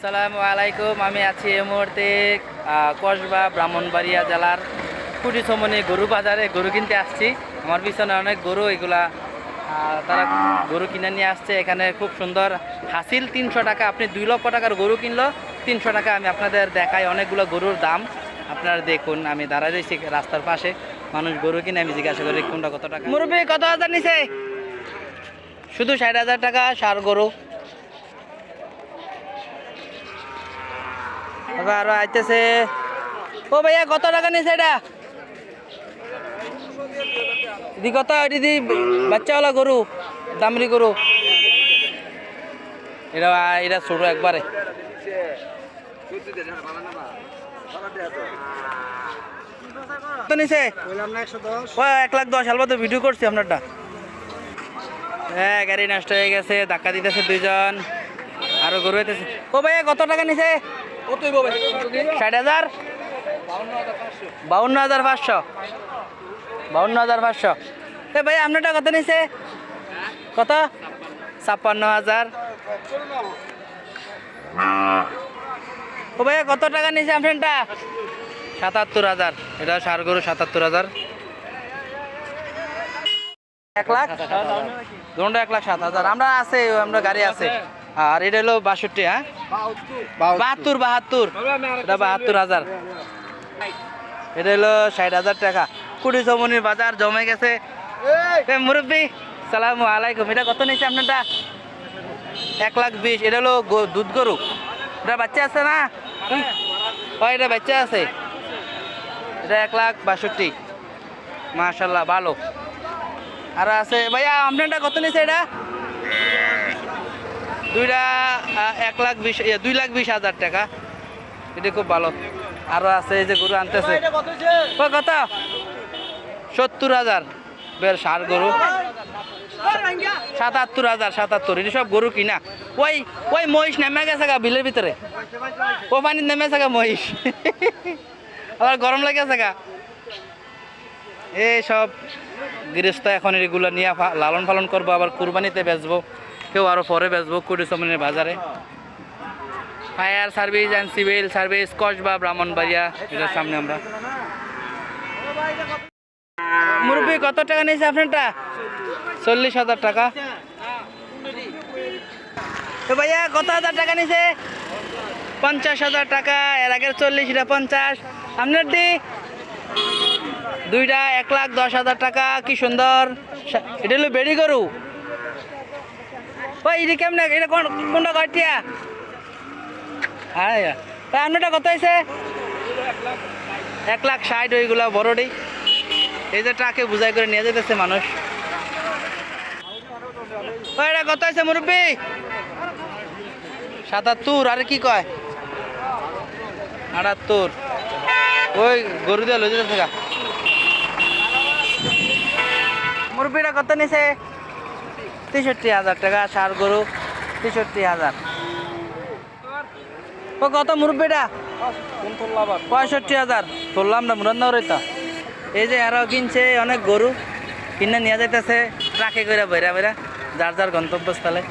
আসসালামু আলাইকুম। আমি আছি এই মুহূর্তে কসবা ব্রাহ্মণবাড়িয়া জেলার কুটিসমনি গরু বাজারে গরু কিনতে আসছি। আমার পিছনে অনেক গরু এগুলা তারা গরু কিনে নিয়ে আসছে। এখানে খুব সুন্দর হাসিল তিনশো টাকা। আপনি দুই লক্ষ টাকার গরু কিনলো তিনশো টাকা আমি আপনাদের দেখাই অনেকগুলো গরুর দাম। আপনারা দেখুন আমি দাঁড়ায় রয়েছি রাস্তার পাশে। মানুষ গরু কিনে আমি জিজ্ঞাসা করি কোনটা কত টাকা? মুরব্বী কত হাজার নিছে? শুধু ষাট হাজার টাকা সার গরু। আরও আইতেছে। ও ভাইয়া, কত টাকা নিছে এটা? কত? দিদি বাচ্চাওয়ালা গরু দামরি গরু। এটা এটা ছোট একবারে। নিছে? এক লাখ দশ ভিডিও আপনারটা। হ্যাঁ গাড়ি নষ্ট হয়ে গেছে, ধাক্কা দিতেছে দুইজন। আরও গরু হইতেছে। ও ভাইয়া, কত টাকা নিছে? ষাট হাজার? বাউন্ন হাজার পাঁচশো। বাউন্ন হাজার পাঁচশো। এ ভাই আপনারটা কত নিছে। কত? ছাপ্পান্ন হাজার। ও ভাইয়া, কত টাকা নিছে আপনারটা সাতাত্তর হাজার। এটা সার গরু সাতাত্তর হাজার। এক লাখ? দুটো এক লাখ সাত হাজার। আমরা আছে, আমরা গাড়ি আছে। আর এটা হলো বাষট্টি হ্যাঁ? বাহাত্তর বাহাত্তর। বাহাত্তর হাজার। এটা হলো ষাট হাজার টাকা। কুড়ি চমনির বাজার জমে গেছে। মুরব্বী, সালাম আলাইকুম। এটা কত নিচ্ছে আপনারটা? এক লাখ বিশ। এটা হলো দুধ গরু। এটা বাচ্চা আছে না? ও, এটা বাচ্চা আছে। এটা এক লাখ বাষট্টি। মাশাল্লাহ, ভালো। আর আছে। ভাইয়া, আপনারটা কত নিয়েছে এটা? দুইটা এক লাখ বিশ দুই লাখ বিশ হাজার টাকা। এটা খুব ভালো। আরও আছে, এই যে গরু আনতেছে। কত? সত্তর হাজার। বের, সার গরু। সাতাত্তর হাজার, সাতাত্তর। এটা সব গরু কিনা? ওই ওই মহিষ নেমে গেছে গা বিলের ভিতরে। ও পানির নেমে গেছে গা মহিষ। আবার গরম লেগে গেছে গা। এই সব গৃহস্থ এখন এগুলো নিয়ে লালন পালন করব, আবার কুরবানিতে বেচবো। কেউ আরও পরে বেচবো কুড়িসমনের বাজারে। Fire service and civil service Kasba Brahmanbaria এটার সামনে আমরা। মুরব্বী, কত টাকা নিয়েছে আপনারটা? চল্লিশ হাজার টাকা। ভাইয়া, কত হাজার টাকা নিছে পঞ্চাশ হাজার টাকা, এর আগের চল্লিশ এটা পঞ্চাশ। আপনার দি? দুইটা, এক লাখ দশ হাজার টাকা, কি সুন্দর। এটা হলো বেড়ি গরু। এটা কেমন, এটা কোন কোনটা কয়টিয়া হ্যাঁ আপনারটা কত হয়েছে এক লাখ ষাট ওইগুলা বড়ডি এই যে ট্রাকে বুঝাই করে নিয়ে যেতেছে মানুষ। এটা কত হয়েছে মুরব্বী? সাতাত্তর, আরে কি কয়? আটাত্তর। ওই, গরু দিয়ে যেতে থাকা মুরব্বীটা কত নিছে? তেষট্টি হাজার টাকা, সার গরু তেষট্টি হাজার। ও, কত মুরব্বীটা পঁয়ষট্টি হাজার। তুললাম না মুরান্নর তো। এই যে আরও কিনছে, অনেক গরু। কিনে নিয়ে যাইতেছে, ট্রাকে করে বেড়া বেড়া যার যার গন্তব্যস্থলে।